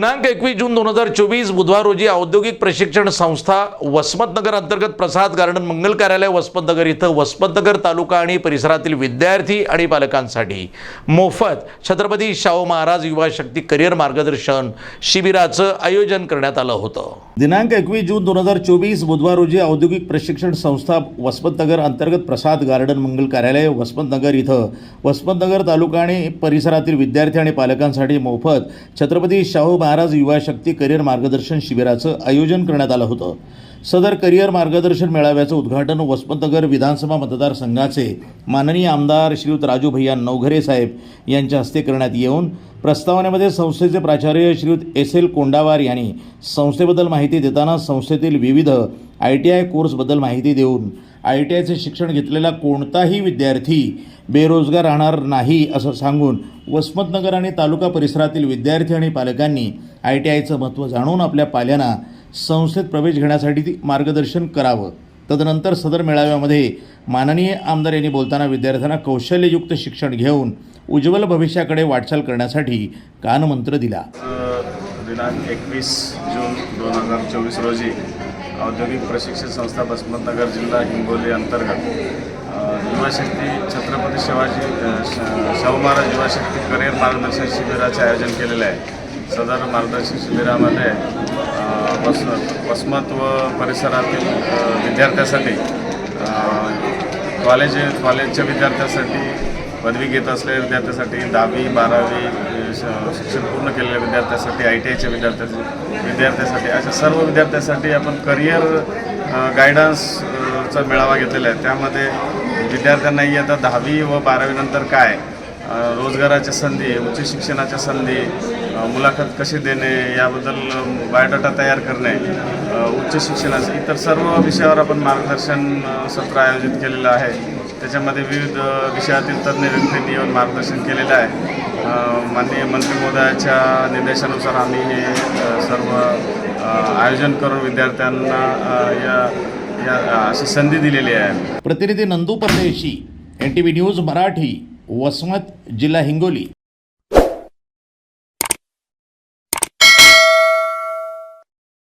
दिनांक एकवीस जून दोन हजार चोवीस बुधवार रोजी औद्योगिक प्रशिक्षण संस्था वसमतनगर अंतर्गत प्रसाद गार्डन मंगल कार्यालय वसमतनगर इथं वसमतनगर तालुका आणि परिसरातील विद्यार्थी आणि पालकांसाठी मोफत छत्रपती शाहू महाराज युवा शक्ती करिअर मार्गदर्शन शिबिराचं आयोजन करण्यात आलं होतं. दिनांक एकवीस जून दोन हजार चोवीस बुधवार रोजी औद्योगिक प्रशिक्षण संस्था वसमतनगर अंतर्गत प्रसाद गार्डन मंगल कार्यालय वसमतनगर इथं वसमतनगर तालुका आणि परिसरातील विद्यार्थी आणि पालकांसाठी मोफत छत्रपती शाहू महाराज युवा शक्ती करिअर मार्गदर्शन शिबिराचं आयोजन करण्यात आलं होतं. सदर करिअर मार्गदर्शन मेळाव्याचं उद्घाटन वसमतनगर विधानसभा मतदारसंघाचे माननीय आमदार श्रीयुत राजू भैया नवघरे साहेब यांच्या हस्ते करण्यात येऊन प्रस्तावनेमध्ये संस्थेचे प्राचार्य श्रीयुत एस एल कोंडावार यांनी संस्थेबद्दल माहिती देताना संस्थेतील विविध आय टी आय कोर्सबद्दल माहिती देऊन आय टी आयचे शिक्षण घेतलेला कोणताही विद्यार्थी बेरोजगार राहणार नाही असं सांगून वसमतनगर आणि तालुका परिसरातील विद्यार्थी आणि पालकांनी आय टी आयचं महत्त्व जाणून आपल्या पाल्यांना संस्थेत प्रवेश घेण्यासाठी ती मार्गदर्शन करावं. तदनंतर सदर मेळाव्यामध्ये माननीय आमदार यांनी बोलताना विद्यार्थ्यांना कौशल्ययुक्त शिक्षण घेऊन उज्ज्वल भविष्याकडे वाटचाल करण्यासाठी कानमंत्र दिला. दिनांक एकवीस जून दोन हजार चोवीस रोजी औद्योगिक प्रशिक्षण संस्था बसमतनगर जिल्हा हिंगोली अंतर्गत युवाशक्ती छत्रपती शिवाजी श- शाहू महाराज युवाशक्ती करिअर मार्गदर्शन शिबिराचे आयोजन केलेले आहे. सदर मार्गदर्शन शिबिरामध्ये बस वसमत व परिसरातील विद्यार्थ्यासाठी कॉलेज कॉलेजच्या विद्यार्थ्यासाठी पदवी घेत असलेल्या विद्यार्थ्यासाठी दहावी बारावी शिक्षण पूर्ण केलेल्या विद्यार्थ्यासाठी आय टी आयच्या विद्यार्थ्यासाठी विद्यार्थ्यासाठी अशा सर्व विद्यार्थ्यासाठी आपण करिअर गायडन्सचा मेळावा घेतलेला आहे. त्यामध्ये विद्यार्थ्यांनाही आता दहावी व बारावीनंतर काय? रोजगाराच्या संधी उच्च शिक्षणाच्या संधी मुलाखत कशी देणे याबद्दल बायोडाटा तयार करणे उच्च शिक्षणाचे इतर सर्व विषयावर आपण मार्गदर्शन सत्र आयोजित केलेलं आहे. त्याच्यामध्ये विविध विषयातील तज्ज्ञ व्यक्तींनी येऊन मार्गदर्शन केलेलं आहे. माननीय मंत्री महोदयाच्या निर्देशानुसार आम्ही हे सर्व आयोजन करून विद्यार्थ्यांना या या अशी संधी दिलेली आहे. प्रतिनिधी Nandu Pardeshi N T V news Marathi Vasmat जिल्हा हिंगोली.